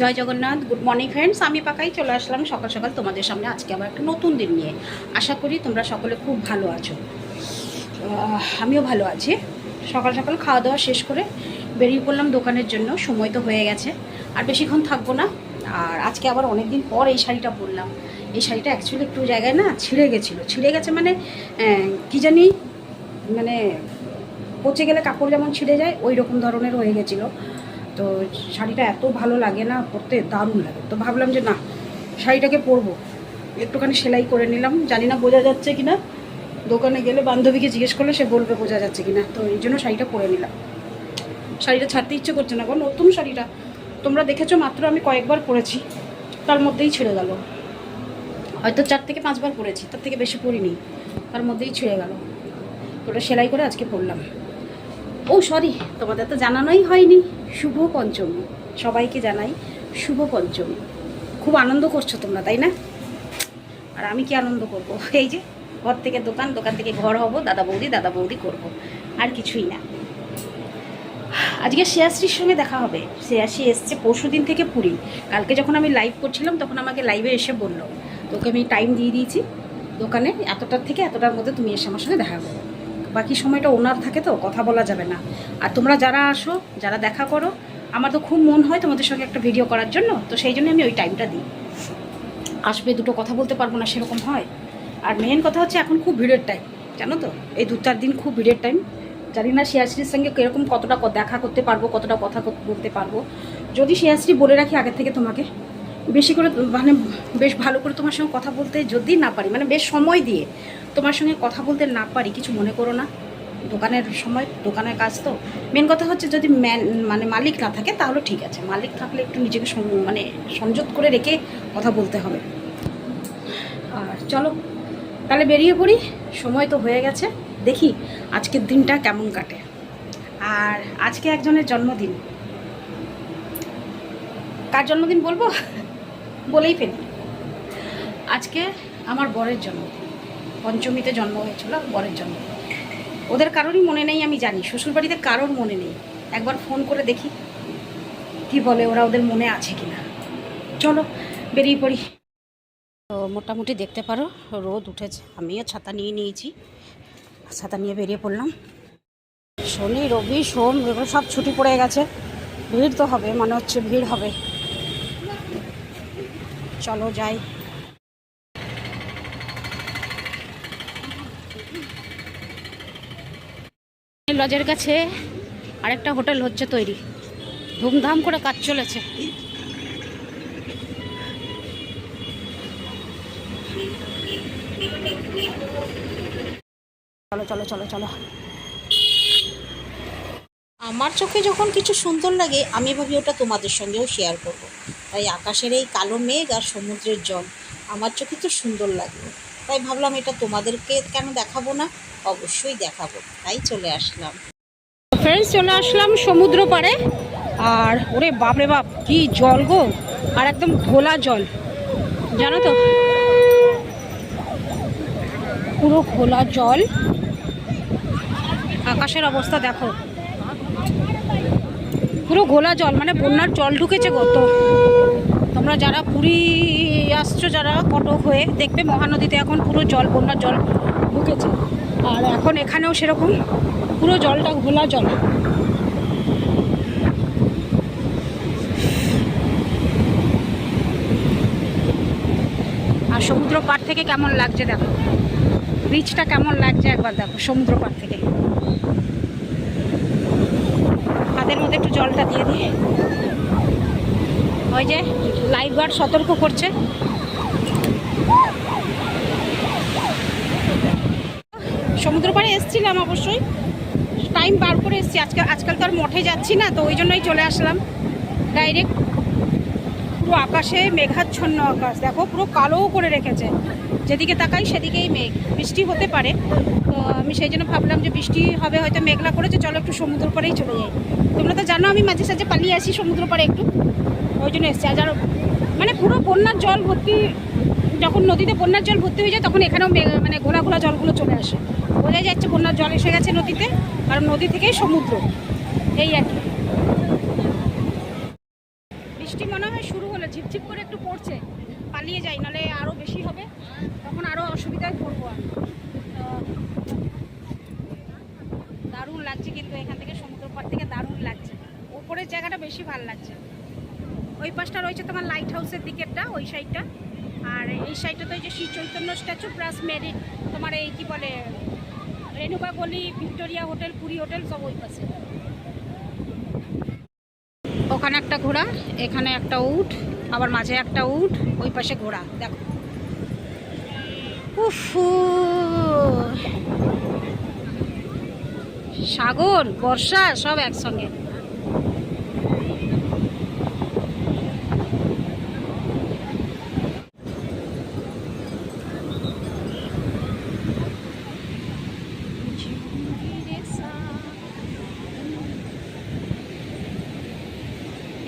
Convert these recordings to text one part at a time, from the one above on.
জয় Jagannath good morning friends আমি পাকাই চলে আসলাম সকাল সকাল তোমাদের সামনে। আজকে আবার একটা নতুন দিন নিয়ে। আশা করি তোমরা সকলে খুব ভালো আছো। আমিও ভালো আছি। সকাল সকাল খাওয়া দাওয়া শেষ করে বেরিয়ে পড়লাম দোকানের জন্য। সময় তো হয়ে গেছে। আর বেশিক্ষণ থাকব না। আর আজকে আবার অনেক দিন পর এই শাড়িটা পরলাম। এই শাড়িটা অ্যাকচুয়ালি একটু জায়গায় না ছিঁড়ে গেছিল। ছিঁড়ে গেছে মানে কি জানি মানে পচে গেলে কাপড় যেমন ছিঁড়ে যায় ওই রকম ধরনের হয়ে গেছিল। তো শাড়িটা এত ভালো লাগে না, পরতে দারুণ লাগে। তো ভাবলাম যে না, শাড়িটাকে পরবো। একটুখানি সেলাই করে নিলাম। জানি না বোঝা যাচ্ছে কি না দোকানে গেলে বান্ধবীকে জিজ্ঞেস করলে সে বলবে বোঝা যাচ্ছে কি না তো এই জন্য শাড়িটা পরে নিলাম। শাড়িটা ছাড়তে ইচ্ছে করছে না কারণ নতুন শাড়িটা। তোমরা দেখেছ, মাত্র আমি কয়েকবার পরেছি। তার মধ্যেই ছিঁড়ে গেল। হয়তো চার থেকে পাঁচবার পরেছি, তার থেকে বেশি পরিনি। তার মধ্যেই ছিঁড়ে গেল। ওটা সেলাই করে আজকে পরলাম। ও সরি তোমাদের তো জানানোই হয়নি। শুভ পঞ্চমী। সবাইকে জানাই শুভ পঞ্চমী। খুব আনন্দ করছ তোমরা, তাই না? আর আমি কি আনন্দ করব? এই যে, ঘর থেকে দোকান দোকান থেকে ঘর হব, দাদা বৌদি দাদা বৌদি করব। আর কিছুই না। আজকে শ্রেয়াশ্রীর সঙ্গে দেখা হবে। শ্রেয়াশ্রী এসছে পরশু দিন থেকে পুরী। কালকে যখন আমি লাইভ করছিলাম, তখন আমাকে লাইভে এসে বলল। তোকে আমি টাইম দিয়ে দিয়েছি। দোকানে এতটার থেকে এতটার মধ্যে তুমি এসে আমার সঙ্গে দেখা করো। বাকি সময়টা ওনার থাকে তো, কথা বলা যাবে না। আর তোমরা যারা আসো, যারা দেখা করো, আমার তো খুব মন হয় তোমাদের সঙ্গে একটা ভিডিও করার জন্য, তো সেই জন্য আমি ওই টাইমটা দিই। আসবে দুটো কথা বলতে পারব না, সেরকম হয়। আর মেন কথা হচ্ছে এখন খুব ভিড়ের টাইম জানো তো? এই দু চার দিন খুব ভিড়ের টাইম জানি না শিয়াশ্রীর সঙ্গে কীরকম কতটা দেখা করতে পারব, কতটা কথা বলতে পারব। যদি শিয়াশ্রী বলে রাখি আগের থেকে তোমাকে বেশি করে মানে বেশ ভালো করে তোমার সঙ্গে কথা বলতে যদি না পারি মানে বেশ সময় দিয়ে তোমার সঙ্গে কথা বলতে না পারি, কিছু মনে করো না। দোকানের সময়, দোকানের কাজ তো। মেন কথা হচ্ছে যদি ম্যান মানে মালিক না থাকে তাহলে ঠিক আছে। মালিক থাকলে একটু নিজেকে মানে সংযত করে রেখে কথা বলতে হবে। আর চলো, তাহলে বেরিয়ে পড়ি। সময় তো হয়ে গেছে। দেখি আজকের দিনটা কেমন কাটে। আর আজকে একজনের জন্মদিন। কার জন্মদিন বলব? বলেই ফেলি। আজকে আমার বরের জন্মদিন। পঞ্চমীতে জন্ম হয়েছিল বরের জন্ম ওদের কারোরই মনে নেই, আমি জানি। শ্বশুরবাড়িতে কারোর মনে নেই। একবার ফোন করে দেখি কি বলে, ওরা ওদের মনে আছে কিনা। চলো, বেরিয়ে পড়ি। তো মোটামুটি দেখতে পারো, রোদ উঠেছে। আমিও ছাতা নিয়ে নিয়েছি। ছাতা নিয়ে বেরিয়ে পড়লাম। শনি, রবি, সোম, এগুলো সব ছুটি পড়ে গেছে। ভিড় তো হবে, মনে হচ্ছে ভিড় হবে। চলো যাই। লজের কাছে আরেকটা হোটেল হচ্ছে তৈরি। ধুমধাম করে কাজ চলেছে। চলো চলো চলো চলো। আমার চোখে যখন কিছু সুন্দর লাগে, আমি ভাবি ওটা তোমাদের সঙ্গেও শেয়ার করব। তাই আকাশের এই কালো মেঘ আর সমুদ্রের জল। আমার চোখে তো সুন্দর লাগল। তাই ভাবলাম এটা তোমাদেরকে কেন দেখাবো না? অবশ্যই দেখাবো। তাই চলে আসলাম। ফ্রেন্ডস চলে আসলাম সমুদ্র পাড়ে। আর ওরে বাপরে বাপ, কি জল গো! আর একদম ঘোলা জল। জানো তো? পুরো ঘোলা জল। আকাশের অবস্থা দেখো। পুরো ঘোলা জল মানে বন্যার জল ঢুকেছে কত তোমরা যারা পুরী আসছো, যারা কটক হয়ে, দেখবে মহানদীতে এখন পুরো জল, বন্যার জল ঢুকেছে। আর এখন এখানেও সেরকম পুরো জলটা ঘোলা জল। আর সমুদ্র পাড় থেকে কেমন লাগছে দেখো? বিচটা কেমন লাগছে একবার দেখো, সমুদ্র পাড় থেকে। হাতের মধ্যে একটু জলটা দিয়ে দিই। ওই যে লাইফ গার্ড সতর্ক করছে। সমুদ্র পাড়ে এসছিলাম অবশ্যই। টাইম বার করে এসছি। আজকাল আজকাল তো আর মঠে যাচ্ছি না, তো ওই জন্যই চলে আসলাম। ডাইরেক্ট পুরো আকাশে মেঘাচ্ছন্ন আকাশ। দেখো, পুরো কালো করে রেখেছে। যেদিকে তাকাই সেদিকেই মেঘ। বৃষ্টি হতে পারে। তো আমি সেই জন্য ভাবলাম যে বৃষ্টি হবে, হয়তো মেঘলা করেছে। চলো একটু সমুদ্র পাড়েই চলে যাই। তোমরা তো জানো আমি মাঝে সাঝে পালিয়ে আসি সমুদ্র পাড়ে একটু। ওই জন্য এসছে। আর মানে পুরো বন্যার জল ভর্তি, যখন নদীতে বন্যার জল ভর্তি হয়ে যায়, তখন এখানেও মানে ঘোলা ঘোলা জলগুলো চলে আসে। বোঝা যাচ্ছে বন্যার জল এসে গেছে নদীতে, কারণ নদী থেকেই সমুদ্র। এই আর কি বৃষ্টি মনে হয় থেকে দারুণ লাগছে ওপরের জায়গাটা বেশি ভালো লাগছে ওই পাশটা রয়েছে তোমার লাইট হাউসের দিকেরটা ওই সাইডটা আর এই সাইডটা তো এই যে শ্রী চৈতন্য স্ট্যাচু প্লাস মেরি তোমার এই কি বলে, রেণুকা গলি, ভিক্টোরিয়া হোটেল, পুরী হোটেল, সব ওই পাশে। ওখানে একটা ঘোড়া, এখানে একটা উট, আবার মাঝে একটা উট, ওই পাশে ঘোড়া, দেখো। উফ সাগর, বর্ষা, সব একসঙ্গে।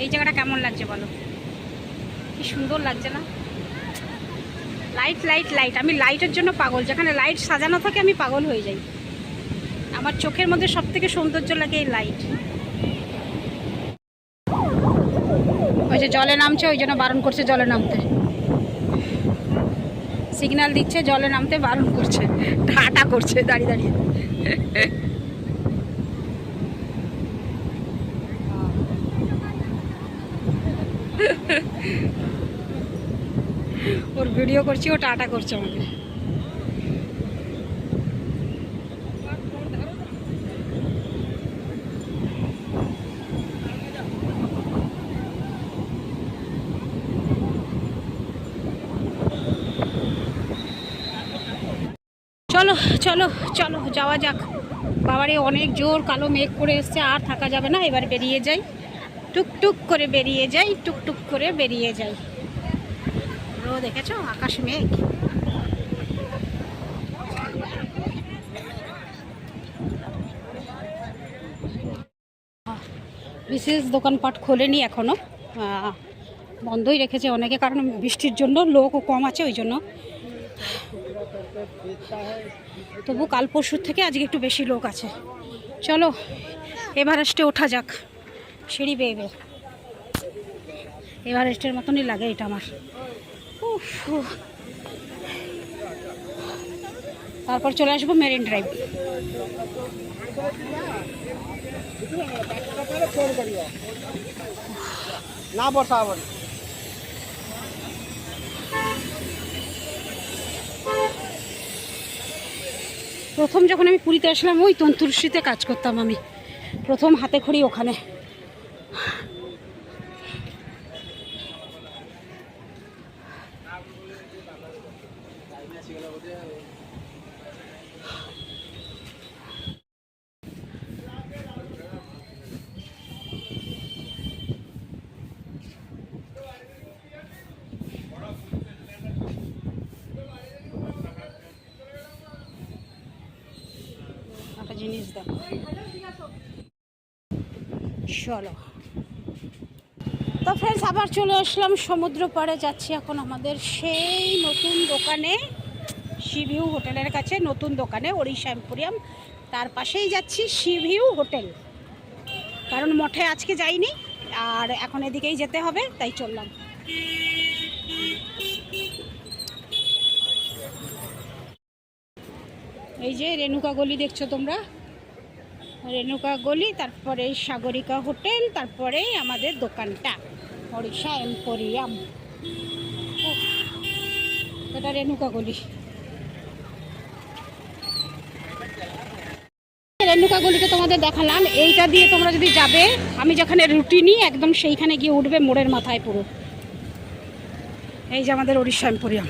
এই জায়গাটা কেমন লাগছে বলো? কি সুন্দর লাগছে না? লাইট লাইট লাইট আমি লাইটের জন্য পাগল। যেখানে লাইট সাজানো থাকে, আমি পাগল হয়ে যাই। আমার চোখের মধ্যে সব থেকে সৌন্দর্য লাগে এই লাইট ওই যে জলে নামছে, ওই জন্য বারণ করছে জলে নামতে। সিগন্যাল দিচ্ছে, জলে নামতে বারণ করছে। টাটা করছে, দাঁড়িয়ে দাঁড়িয়ে। ওর ভিডিও করছি, ও টাটা করছে আমাকে। চলো চলো চলো, যাওয়া যাক। বাবারে, অনেক জোর কালো মেঘ করে এসছে, আর থাকা যাবে না, এবার বেরিয়ে যাই। টুকটুক করে বেরিয়ে যাই, টুকটুক করে বেরিয়ে যাই। দেখেছ? আকাশ মেঘ। বিশেষ দোকানপাট খোলেনি এখনও। আহ, বন্ধই রেখেছে অনেকে কারণ বৃষ্টির জন্য লোকও কম আছে ওই জন্য। তবু কাল পরশুর থেকে আজকে একটু বেশি লোক আছে। চলো এভারেস্টে ওঠা যাক। সিঁড়ি বেয়ে বেয়ে। এভারেস্টের মতনই লাগে এটা আমার। তারপর চলে আসব মেরিন ড্রাইভ। না বর্ষা হবে প্রথম যখন আমি পুরীতে আসলাম ওই তন্তুরশিতে কাজ করতাম আমি। প্রথম হাতে খড়ি ওখানে। জিনিস দেখো। চলো। তো ফ্রেন্ডস আবার চলে আসলাম সমুদ্র পাড়ে। যাচ্ছি এখন আমাদের সেই নতুন দোকানে। শিভিউ হোটেলের কাছে নতুন দোকানে ওড়িশা এম্পোরিয়াম তার পাশেই যাচ্ছি শিভিউ হোটেল। কারণ মঠে আজকে যাইনি, আর এখন এদিকেই যেতে হবে, তাই চললাম। এই যে রেণুকা গলি দেখছ তোমরা? রেণুকা গলি, তারপরে সাগরিকা হোটেল তারপরেই আমাদের দোকানটা ওড়িশা এম্পোরিয়াম এটা রেণুকা গলি। রেণুকা গলিটা তোমাদের দেখালাম। এইটা দিয়ে তোমরা যদি যাবে, আমি যেখানে রুটি নিই, একদম সেইখানে গিয়ে উঠবে মোড়ের মাথায় পুরো। এই যে আমাদের ওড়িশা এম্পোরিয়াম।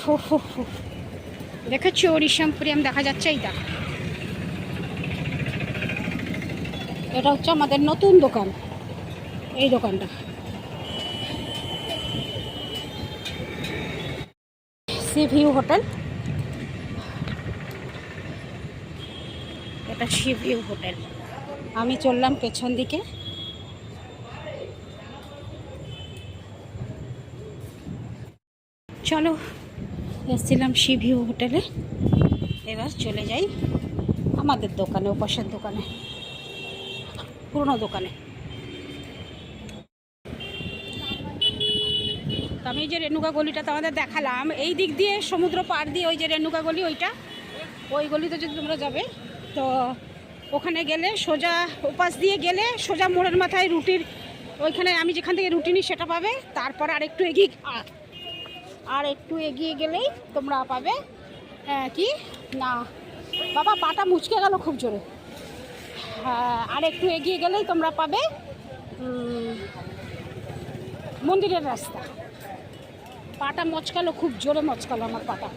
হো হো হো। দেখেছ ওড়িশা দেখা যাচ্ছে এইটা। এটা হচ্ছে আমাদের নতুন দোকান। এই দোকানটা। Sea view hotel. এটা ভিউ হোটেল আমি চললাম পেছন দিকে। চলো, এসেছিলাম ভিউ হোটেলে এবার চলে যাই আমাদের দোকানে, উপাসের দোকানে, পুরনো দোকানে। আমি যে রেণুকা গলিটা তোমাদের দেখালাম, এই দিক দিয়ে সমুদ্র পার দিয়ে ওই যে রেণুকা গলি, ওইটা? ওই গলিতে যদি তোমরা যাবে তো ওখানে গেলে সোজা উপাস দিয়ে গেলে সোজা মোড়ের মাথায় রুটির ওইখানে আমি যেখান থেকে রুটি নিই সেটা পাবে। তারপর আর একটু এগিয়ে আর একটু এগিয়ে গেলেই তোমরা পাবে আহ, কি? না বাবা পাটা মুচকে গেল খুব জোরে। হ্যাঁ আর একটু এগিয়ে গেলেই তোমরা পাবে মন্দিরের রাস্তা। পাটা মচকালো খুব জোরে মচকালো আমার পাটা।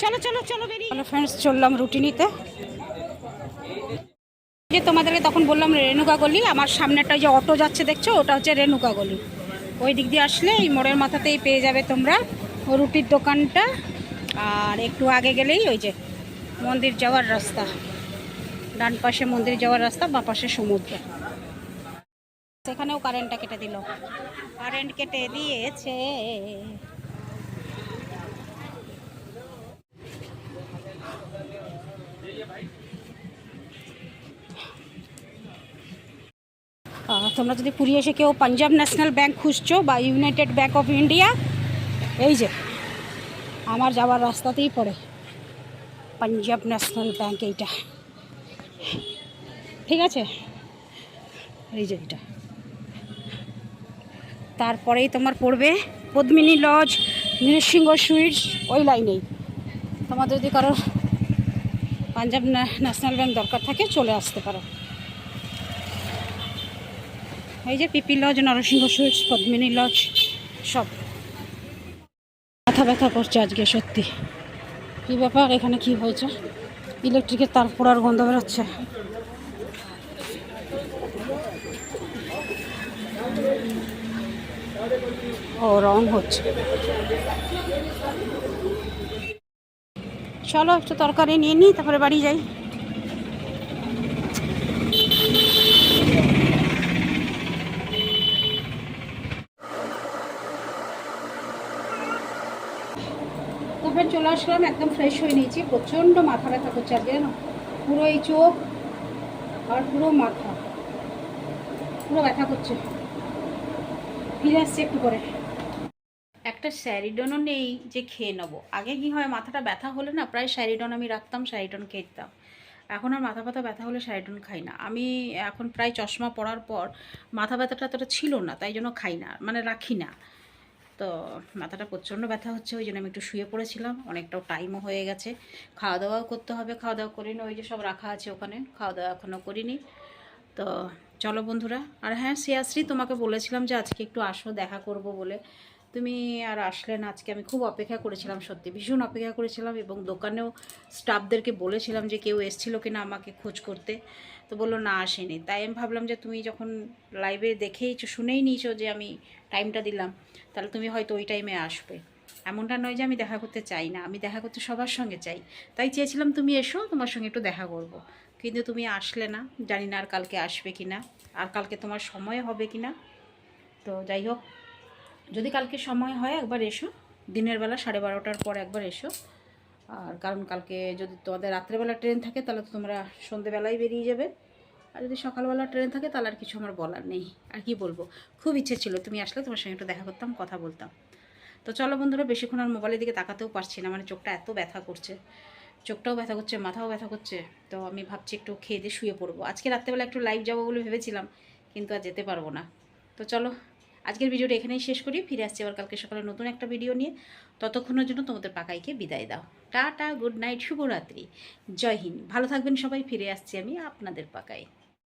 চলো চলো চলো বেরিয়ে। ফ্রেন্ডস চললাম রুটি নিতে। যে তোমাদেরকে তখন বললাম রেণুকা গলি, আমার সামনেটা যে অটো যাচ্ছে দেখছ, ওটা হচ্ছে রেণুকা গলি। ওই দিক দিয়ে আসলে এই মোড়ের মাথাতেই পেয়ে যাবে তোমরা রুটির দোকানটা। আর একটু আগে গেলেই ওই যে মন্দির যাওয়ার রাস্তা। ডান পাশে মন্দির যাওয়ার রাস্তা, বা পাশে সমুদ্র। সেখানেও কারেন্টটা কেটে দিল। কারেন্ট কেটে দিয়েছে। তোমরা যদি পুরী এসে কেউ পাঞ্জাব ন্যাশনাল ব্যাঙ্ক খুঁজছো বা ইউনাইটেড ব্যাঙ্ক অফ ইন্ডিয়া, এই যে, আমার যাওয়ার রাস্তাতেই পড়ে পাঞ্জাব ন্যাশনাল ব্যাঙ্ক এইটা। ঠিক আছে? এই যে এটা তারপরেই তোমার পড়বে পদ্মিনী লজ, নৃসিংহ সুইটস, ওই লাইনেই। তোমার যদি কারোর পাঞ্জাব ন্যা- ন্যাশনাল ব্যাঙ্ক দরকার থাকে, চলে আসতে পারো। এই যে PP lodge, Narasimha sweets, Padmini lodge, সব। মাথা ব্যথা করছে আজকে, সত্যি। কী ব্যাপার, এখানে কি হয়েছে? ইলেকট্রিকের তার পোড়ার গন্ধ বেরোচ্ছে। ও, রং হচ্ছে। চলো, একটু তরকারি নিয়ে নিই তারপরে বাড়ি যাই তারপরে চলে আসলাম, একদম ফ্রেশ হয়ে নিয়েছি। প্রচণ্ড মাথা ব্যথা করছে আর জানো? পুরো এই চোখ আর পুরো মাথা। পুরো ব্যথা করছে। ফিরে আসছি একটু করে একটা স্যারিডনও নেই যে খেয়ে নেব। আগে কি হয়, মাথাটা ব্যথা হলে না, প্রায় স্যারিডন আমি রাখতাম, স্যারিডন খেয়ে দিতাম এখন আর মাথা ব্যথা ব্যথা হলে স্যারিডন খাই না। আমি এখন প্রায় চশমা পড়ার পর মাথা ব্যথাটা তোটা ছিল না, তাই জন্য খাই না মানে রাখি না। তো মাথাটা প্রচণ্ড ব্যথা হচ্ছে, ওই জন্য আমি একটু শুয়ে পড়েছিলাম, অনেকটাও টাইমও হয়ে গেছে। খাওয়া দাওয়াও করতে হবে খাওয়া দাওয়া করিনি ওই যে সব রাখা আছে ওখানে খাওয়া দাওয়া এখনও করিনি। তো চলো বন্ধুরা, আর হ্যাঁ শ্রেয়াশ্রী তোমাকে বলেছিলাম যে আজকে একটু আসো, দেখা করব বলে। তুমি আর আসলে না, আজকে আমি খুব অপেক্ষা করেছিলাম, সত্যি ভীষণ অপেক্ষা করেছিলাম এবং দোকানেও স্টাফদেরকে বলেছিলাম যে কেউ এসেছিল কিনা আমাকে খোঁজ করতে। তো বলল, না, আসেনি। তাই আমি ভাবলাম যে তুমি যখন লাইভে দেখেইছো, শুনেই নিয়েছো যে আমি টাইমটা দিলাম। তাহলে তুমি হয়তো ওই টাইমে আসবে। এমনটা নয় যে আমি দেখা করতে চাই না, আমি দেখা করতে সবার সঙ্গে চাই। তাই চেয়েছিলাম তুমি এসো, তোমার সঙ্গে একটু দেখা করব। কিন্তু তুমি আসলে না, জানি না আর কালকে আসবে কি না আর কালকে তোমার সময় হবে কি না তো যাই হোক, যদি কালকে সময় হয় একবার এসো, দিনের বেলা সাড়ে বারোটার পর একবার এসো। আর কারণ কালকে যদি তোমাদের রাত্রেবেলা ট্রেন থাকে, তাহলে তো তোমরা সন্ধেবেলায় বেরিয়ে যাবে। আর যদি সকালবেলা ট্রেন থাকে তাহলে আর কিছু আমার বলার নেই। আর কি বলব? খুব ইচ্ছে ছিল। তুমি আসলে তোমার সঙ্গে একটু দেখা করতাম, কথা বলতাম। তো চলো বন্ধুরা, বেশিক্ষণ আর মোবাইলের দিকে তাকাতেও পারছি না। মানে চোখটা এত ব্যথা করছে। চোখটাও ব্যথা করছে, মাথাও ব্যথা করছে। তো আমি ভাবছি একটু খেয়ে দিয়ে শুয়ে পড়ব। আজকে রাত্রেবেলা একটু লাইভ যাব বলে ভেবেছিলাম, কিন্তু আর যেতে পারব না। তো চলো, আজকের ভিডিওটা এখানেই শেষ করি। ফিরে আসছি আবার কালকে সকালে নতুন একটা ভিডিও নিয়ে। ততক্ষণের জন্য তোমাদের পাকাইকে বিদায় দাও। টাটা গুড নাইট শুভরাত্রি। জয় হিন্দ। ভালো থাকবেন সবাই। ফিরে আসছি আমি আপনাদের পাকাই